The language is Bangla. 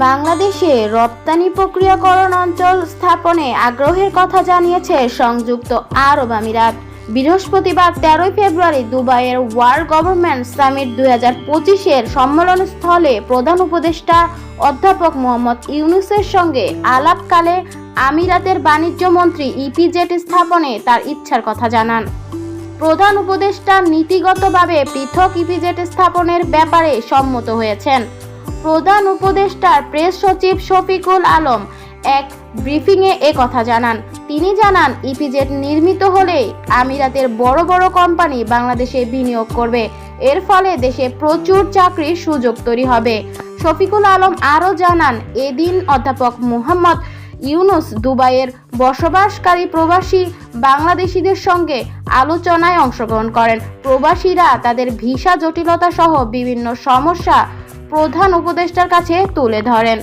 বাংলাদেশে রপ্তানি প্রক্রিয়াকরণ অঞ্চল স্থাপনে আগ্রহের কথা জানিয়েছে সংযুক্ত আরব আমিরাত। বৃহস্পতিবার তেরোই ফেব্রুয়ারি দুবাইয়ের ওয়ার্ল্ড গভর্নমেন্ট সামিট দুই হাজার পঁচিশের সম্মেলন স্থলে প্রধান উপদেষ্টা অধ্যাপক মোহাম্মদ ইউনুসের সঙ্গে আলাপকালে আমিরাতের বাণিজ্য মন্ত্রী ইপিজেট স্থাপনে তার ইচ্ছার কথা জানান। প্রধান উপদেষ্টা নীতিগতভাবে পৃথক ইপিজেট স্থাপনের ব্যাপারে সম্মত হয়েছেন। প্রধান উপদেষ্টার প্রেস সচিব শফিকুল আলম এক ব্রিফিংয়ে এ কথা জানান। তিনি জানান ইপিজেট নির্মিত হলে আমিরাতের বড় বড় কোম্পানি বাংলাদেশে বিনিয়োগ করবে। এর ফলে দেশে প্রচুর চাকরির সুযোগ তৈরি হবে। শফিকুল আলম আরও জানান, এদিন অধ্যাপক মুহাম্মদ ইউনুস দুবাইয়ের বসবাসকারী প্রবাসী বাংলাদেশিদের সঙ্গে আলোচনায় অংশগ্রহণ করেন। প্রবাসীরা তাদের ভিসা জটিলতা সহ বিভিন্ন সমস্যা প্রধান উপদেষ্টার কাছে তুলে ধরেন।